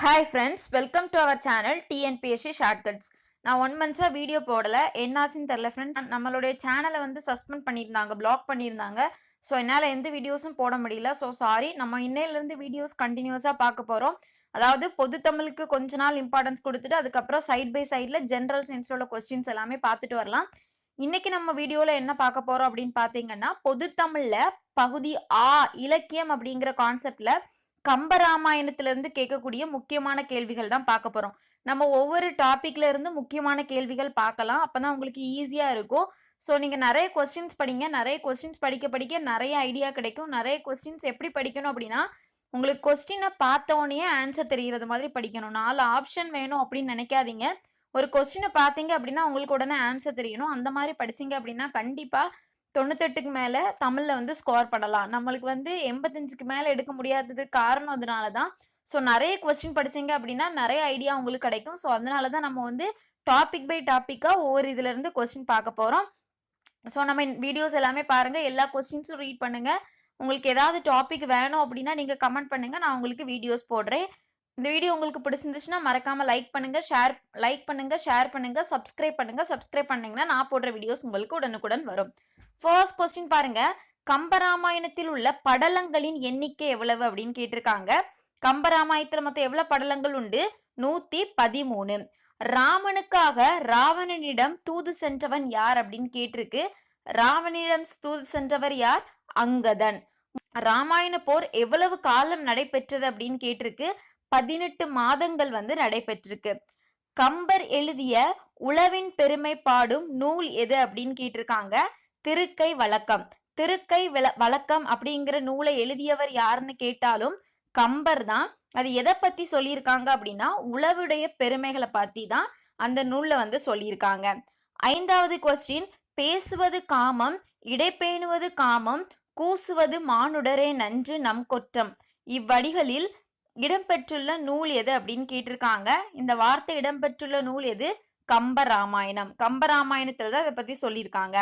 Hi friends welcome to our channel T N P S C shortcuts நான் one மந்த்ஸாக video போடலை என்னாச்சுன்னு தெரில ஃப்ரெண்ட்ஸ் நம்மளுடைய சேனலை வந்து சஸ்பெண்ட் பண்ணியிருந்தாங்க பிளாக் பண்ணியிருந்தாங்க. ஸோ என்னால் எந்த வீடியோஸும் போட முடியல. ஸோ சாரி நம்ம இன்னையிலேருந்து வீடியோஸ் கண்டினியூஸாக பார்க்க போகிறோம் அதாவது பொது தமிழுக்கு கொஞ்ச நாள் இம்பார்ட்டன்ஸ் கொடுத்துட்டு அதுக்கப்புறம் சைட் பை சைடில் ஜென்ரல் சயின்ஸோட கொஸ்டின்ஸ் எல்லாமே பார்த்துட்டு வரலாம். இன்னைக்கு நம்ம வீடியோவில் என்ன பார்க்க போகிறோம் அப்படின்னு பார்த்தீங்கன்னா பொது தமிழில் பகுதி ஆ இலக்கியம் அப்படிங்கிற கான்செப்டில் கம்பராமாயணத்திலிருந்து கேட்கக்கூடிய முக்கியமான கேள்விகள் தான் பார்க்க போறோம். நம்ம ஒவ்வொரு டாபிக்ல இருந்து முக்கியமான கேள்விகள் பார்க்கலாம். அப்பதான் உங்களுக்கு ஈஸியா இருக்கும். ஸோ நீங்க நிறைய கொஸ்டின்ஸ் படிங்க. நிறைய கொஸ்டின்ஸ் படிக்க படிக்க நிறைய ஐடியா கிடைக்கும். நிறைய கொஸ்டின்ஸ் எப்படி படிக்கணும் அப்படின்னா உங்களுக்கு கொஸ்டினை பார்த்த உடனே ஆன்சர் தெரிகிறது மாதிரி படிக்கணும். நாலு ஆப்ஷன் வேணும் அப்படின்னு நினைக்காதீங்க. ஒரு கொஸ்டினை பார்த்தீங்க அப்படின்னா உங்களுக்கு உடனே ஆன்சர் தெரியணும். அந்த மாதிரி படிச்சீங்க அப்படின்னா கண்டிப்பா தொண்ணூத்தெட்டுக்கு மேலே தமிழில் வந்து ஸ்கோர் பண்ணலாம். நம்மளுக்கு வந்து எண்பத்தஞ்சுக்கு மேலே எடுக்க முடியாததுக்கு காரணம் அதனால தான் ஸோ நிறைய கொஸ்டின் படிச்சீங்க அப்படின்னா நிறைய ஐடியா உங்களுக்கு கிடைக்கும். ஸோ அதனால தான் நம்ம வந்து டாபிக் பை டாப்பிக்காக ஒவ்வொரு இதுலேருந்து கொஸ்டின் பார்க்க போகிறோம் ஸோ நம்ம வீடியோஸ் எல்லாமே பாருங்கள் எல்லா கொஸ்டின்ஸும் ரீட் பண்ணுங்கள் உங்களுக்கு ஏதாவது டாபிக் வேணும் அப்படின்னா நீங்கள் கமெண்ட் பண்ணுங்கள் நான் உங்களுக்கு வீடியோஸ் போடுறேன். இந்த வீடியோ உங்களுக்கு பிடிச்சிருந்துச்சுன்னா மறக்காமல் லைக் பண்ணுங்கள் ஷேர் லைக் பண்ணுங்கள் ஷேர் பண்ணுங்கள் சப்ஸ்கிரைப் பண்ணுங்கள் சப்ஸ்கிரைப் பண்ணிங்கன்னா நான் போடுற வீடியோஸ் உங்களுக்கு உடனுக்குடன் வரும். ஃபர்ஸ்ட் கொஸ்டின் பாருங்க. கம்பராமாயணத்தில் உள்ள படலங்களின் எண்ணிக்கை எவ்வளவு அப்படின்னு கேட்டிருக்காங்க. கம்பராமாயணத்துல மொத்தம் எவ்வளவு படலங்கள் உண்டு? நூத்தி பதிமூணு. ராமனுக்காக ராவணனிடம் தூது சென்றவன் யார் அப்படின்னு கேட்டிருக்கு. ராவணிடம் தூது சென்றவர் யார்? அங்கதன். ராமாயண போர் எவ்வளவு காலம் நடைபெற்றது அப்படின்னு கேட்டிருக்கு. பதினெட்டு மாதங்கள் வந்து நடைபெற்றிருக்கு. கம்பர் எழுதிய உளவின் பெருமை பாடும் நூல் எது அப்படின்னு கேட்டிருக்காங்க. திருக்கை வழக்கம். திருக்கை வழக்கம் அப்படிங்கிற நூலை எழுதியவர் யாருன்னு கேட்டாலும் கம்பர் தான். அது எதை பத்தி சொல்லியிருக்காங்க அப்படின்னா உழவுடைய பெருமைகளை பத்தி தான் அந்த நூல்ல வந்து சொல்லியிருக்காங்க. ஐந்தாவது கொஸ்டின் பேசுவது காமம் இடைப்பேணுவது காமம் கூசுவது மானுடரே நன்று நம் கொற்றம். இவ்வடிகளில் இடம்பெற்றுள்ள நூல் எது அப்படின்னு கேட்டிருக்காங்க. இந்த வார்த்தை இடம்பெற்றுள்ள நூல் எது? கம்பராமாயணம். கம்பராமாயணத்துல தான் இதை பத்தி சொல்லியிருக்காங்க.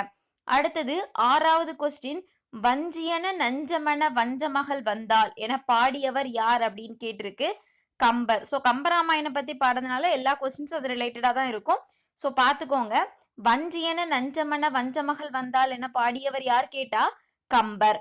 அடுத்தது ஆறாவது கொஸ்டின் வஞ்சியன நஞ்சமன வஞ்சமகள் வந்தால் என பாடியவர் யார் அப்படின்னு கேட்டிருக்கு? கம்பர். ஸோ கம்பராமாயணம் பத்தி பாடுறதுனால எல்லா கொஸ்டின்ஸும் அது ரிலேட்டடா தான் இருக்கும். ஸோ பார்த்துக்கோங்க வஞ்சியன நஞ்சமன வஞ்சமகள் வந்தால் என பாடியவர் யார் கேட்டா? கம்பர்.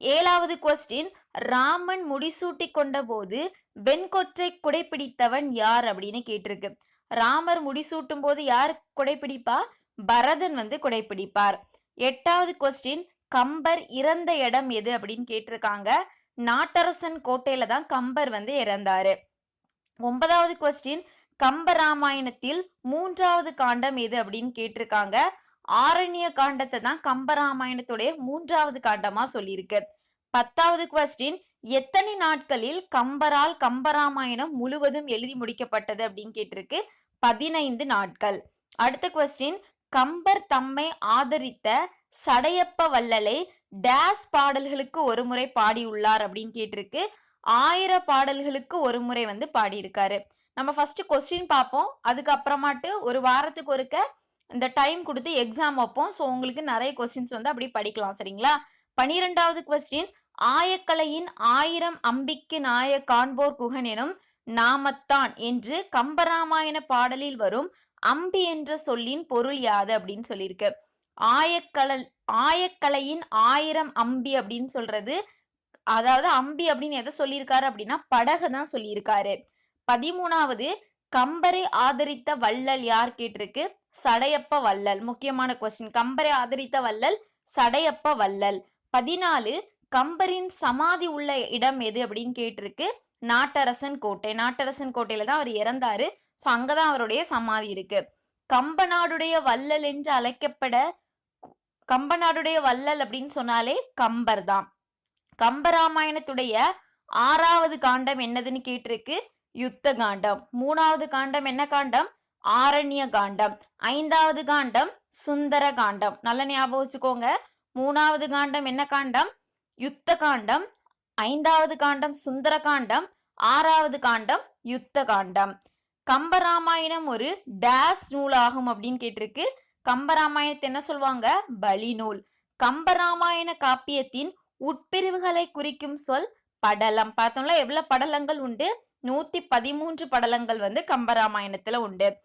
ஏழாவது கொஸ்டின் ராமன் முடிசூட்டி கொண்ட போது வெண்கொற்றை குடைப்பிடித்தவன் யார் அப்படின்னு கேட்டிருக்கு. ராமர் முடிசூட்டும் போது யார் குடைப்பிடிப்பா? பரதன் வந்து குடைப்பிடிப்பார். எட்டாவது கொஸ்டின் கம்பர் இறந்த இடம் எது அப்படின்னு கேட்டிருக்காங்க. நாட்டரசன் கோட்டையில தான் கம்பர் வந்து இறந்தாரு. ஒன்பதாவது கொஸ்டின் கம்ப ராமாயணத்தில் மூன்றாவது காண்டம் எது அப்படின்னு கேட்டிருக்காங்க. ஆரண்ய காண்டத்தை தான் கம்பராமாயணத்துடைய மூன்றாவது காண்டமா சொல்லியிருக்கு. பத்தாவது கொஸ்டின் எத்தனை நாட்களில் கம்பரால் கம்பராமாயணம் முழுவதும் எழுதி முடிக்கப்பட்டது அப்படின்னு கேட்டிருக்கு. பதினைந்து நாட்கள். அடுத்த கொஸ்டின் கம்பர் தம்மை ஆதரித்த சடையப்ப வள்ளலை டேஸ் பாடல்களுக்கு ஒரு முறை பாடியுள்ளார் அப்படின்னு கேட்டிருக்கு. ஆயிர பாடல்களுக்கு ஒரு முறை வந்து பாடியிருக்காரு. நம்ம ஃபர்ஸ்ட் கொஸ்டின் பார்ப்போம். அதுக்கப்புறமாட்டு ஒரு வாரத்துக்கு ஒருக்க இந்த டைம் கொடுத்து எக்ஸாம் வைப்போம். ஸோ உங்களுக்கு நிறைய கொஸ்டின்ஸ் வந்து அப்படி படிக்கலாம் சரிங்களா? பனிரெண்டாவது கொஸ்டின் ஆயக்கலையின் ஆயிரம் அம்பிக்கு நாய காண்போர் குகன் எனும் நாமத்தான் என்று கம்பராமாயண பாடலில் வரும் அம்பி என்ற சொல்லின் பொருள் யாது அப்படின்னு சொல்லியிருக்கு. ஆயக்கலல் ஆயக்கலையின் ஆயிரம் அம்பி அப்படின்னு சொல்றது அதாவது அம்பி அப்படின்னு எதை சொல்லியிருக்காரு அப்படின்னா படகு தான் சொல்லியிருக்காரு. பதிமூணாவது கம்பரை ஆதரித்த வள்ளல் யார் கேட்டிருக்கு? சடையப்ப வள்ளல் முக்கியமான கொஸ்டின் கம்பரை ஆதரித்த வள்ளல் சடையப்ப வள்ளல். பதினாலு கம்பரின் சமாதி உள்ள இடம் எது அப்படின்னு கேட்டிருக்கு? நாட்டரசன் கோட்டை. நாட்டரசன் கோட்டையில தான் அவர் இறந்தாரு. ஸோ அங்கதான் அவருடைய சமாதி இருக்கு. கம்பநாடுடைய வள்ளல் என்று அழைக்கப்பட கம்பநாடுடைய வள்ளல் அப்படின்னு சொன்னாலே கம்பர் தான். கம்பராமாயணத்துடைய ஆறாவது காண்டம் என்னதுன்னு கேட்டிருக்கு? யுத்த காண்டம். மூணாவது காண்டம் என்ன காண்டம்? ஆரண்ய காண்டம். ஐந்தாவது காண்டம் சுந்தர காண்டம். நல்ல ஞாபகம் வச்சுக்கோங்க. மூணாவது காண்டம் என்ன காண்டம்? யுத்த காண்டம். ஐந்தாவது காண்டம் சுந்தர காண்டம். ஆறாவது காண்டம் யுத்த காண்டம். கம்பராமாயணம் ஒரு டேஸ் நூலாகும் அப்படின்னு கேட்டிருக்கு. கம்பராமாயணத்தை என்ன சொல்லுவாங்க? பலி நூல். கம்பராமாயண காப்பியத்தின் உட்பிரிவுகளை குறிக்கும் சொல் படலம். பார்த்தோம்ல எவ்வளவு படலங்கள் உண்டு? நூத்தி பதிமூன்று படலங்கள் வந்து கம்பராமாயணத்துல உண்டு.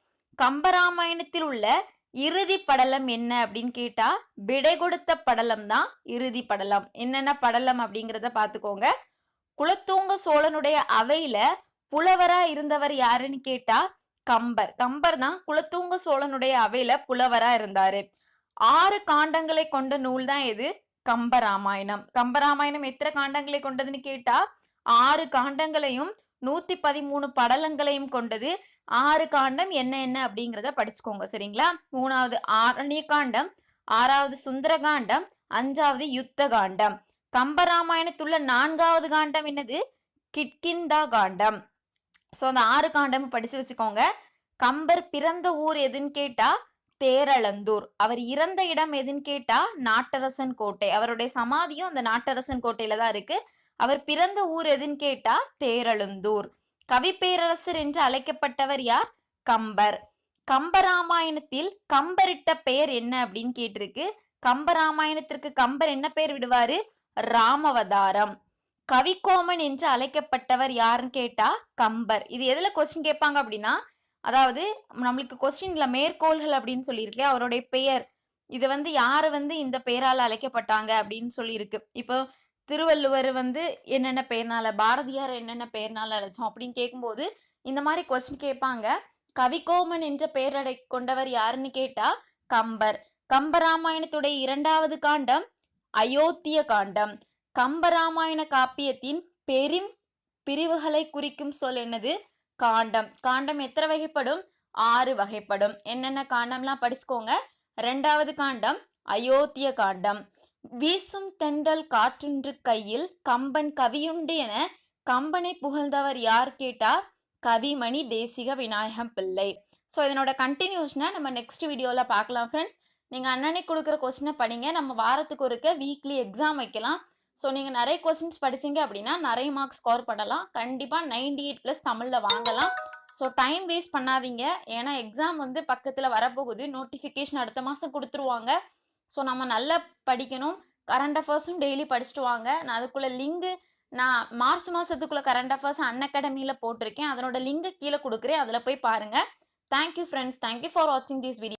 கம்பராமாயணத்தில் உள்ள இறுதி படலம் என்ன அப்படின்னு கேட்டா விடை கொடுத்த படலம் தான் இறுதி படலம். என்னென்ன படலம் அப்படிங்கிறத பாத்துக்கோங்க குலத்தூங்க சோழனுடைய அவையில புலவரா இருந்தவர் யாருன்னு கேட்டா கம்பர். கம்பர் தான் குலத்தூங்க சோழனுடைய அவையில புலவரா இருந்தாரு. ஆறு காண்டங்களை கொண்ட நூல் தான் இது கம்பராமாயணம். கம்பராமாயணம் எத்தனை காண்டங்களை கொண்டதுன்னு கேட்டா ஆறு காண்டங்களையும் நூத்தி பதிமூணு படலங்களையும் கொண்டது. ஆறு காண்டம் என்ன என்ன அப்படிங்கிறத படிச்சுக்கோங்க சரிங்களா? மூணாவது ஆரண்ய காண்டம் ஆறாவது சுந்தர காண்டம் அஞ்சாவது யுத்த காண்டம் கம்பராமாயணத்துள்ள நான்காவது காண்டம் என்னது? கிட்கிந்தா காண்டம். ஸோ அந்த ஆறு காண்டம் படிச்சு வச்சுக்கோங்க. கம்பர் பிறந்த ஊர் எதுன்னு கேட்டா தேரளந்தூர். அவர் இறந்த இடம் எதுன்னு கேட்டா நாட்டரசன் கோட்டை. அவருடைய சமாதியும் அந்த நாட்டரசன் கோட்டையில தான் இருக்கு. அவர் பிறந்த ஊர் எதுன்னு கேட்டா தேரழுந்தூர் கவிப்பேரரசர் என்று அழைக்கப்பட்டவர் யார்? கம்பர். கம்பராமாயணத்தில் கம்பரிட்ட பெயர் என்ன அப்படின்னு கேட்டிருக்கு? கம்பராமாயணத்திற்கு கம்பர் என்ன பெயர் விடுவாரு? ராமவதாரம். கவிக்கோமன் என்று அழைக்கப்பட்டவர் யாருன்னு கேட்டா கம்பர். இது எதுல கொஸ்டின் கேட்பாங்க அப்படின்னா அதாவது நம்மளுக்கு கொஸ்டின்ல மேற்கோள்கள் அப்படின்னு சொல்லியிருக்கு அவருடைய பெயர். இது வந்து யாரு வந்து இந்த பெயரால் அழைக்கப்பட்டாங்க அப்படின்னு சொல்லியிருக்கு. இப்போ திருவள்ளுவர் வந்து என்னென்ன பெயர்னால பாரதியார் என்னென்ன பெயர்னால அழைச்சோம் அப்படின்னு கேட்கும்போது இந்த மாதிரி கொஸ்டின் கேட்பாங்க. கவிகோமன் என்ற பெயரடை கொண்டவர் யாருன்னு கேட்டா கம்பர். கம்பராமாயணத்துடைய இரண்டாவது காண்டம் அயோத்திய காண்டம் கம்பராமாயண காப்பியத்தின் பெரும் பிரிவுகளை குறிக்கும் சொல் என்னது? காண்டம். காண்டம் எத்தனை வகைப்படும்? ஆறு வகைப்படும். என்னென்ன காண்டம்லாம் படிச்சுக்கோங்க. ரெண்டாவது காண்டம் அயோத்திய காண்டம் வீசும் தென்றல் காற்றுன்று கையில் கம்பன் கவியுண்டு என கம்பனை புகழ்ந்தவர் யார் கேட்டா கவிமணி தேசிக விநாயகம் பிள்ளை. ஸோ இதனோட கண்டினியூஷனை நம்ம நெக்ஸ்ட் வீடியோவில் பார்க்கலாம் ஃப்ரெண்ட்ஸ் நீங்கள் அன்னன்னைக்கு கொடுக்குற கொஸ்டினை படிங்க. நம்ம வாரத்துக்கு ஒருக்க வீக்லி எக்ஸாம் வைக்கலாம். ஸோ நீங்கள் நிறைய கொஸ்டின்ஸ் படிச்சீங்க அப்படின்னா நிறைய மார்க்ஸ் ஸ்கோர் பண்ணலாம். கண்டிப்பாக நைன்டி எயிட் ப்ளஸ் தமிழில் வாங்கலாம். ஸோ டைம் வேஸ்ட் பண்ணாதீங்க. ஏன்னா எக்ஸாம் வந்து பக்கத்தில் வரப்போகுது. நோட்டிஃபிகேஷன் அடுத்த மாதம் கொடுத்துருவாங்க. ஸோ நம்ம நல்லா படிக்கணும். கரண்ட் அஃபேர்ஸும் டெய்லி படிச்சுட்டு வாங்க. நான் அதுக்குள்ளே லிங்கு நான் மார்ச் மாதத்துக்குள்ளே கரண்ட் அஃபேர்ஸ் அன் அகாடமியில் போட்டிருக்கேன். அதனோட லிங்கு கீழே கொடுக்குறேன். அதில் போய் பாருங்கள் thank you friends thank you for வாட்சிங் திஸ் வீடியோ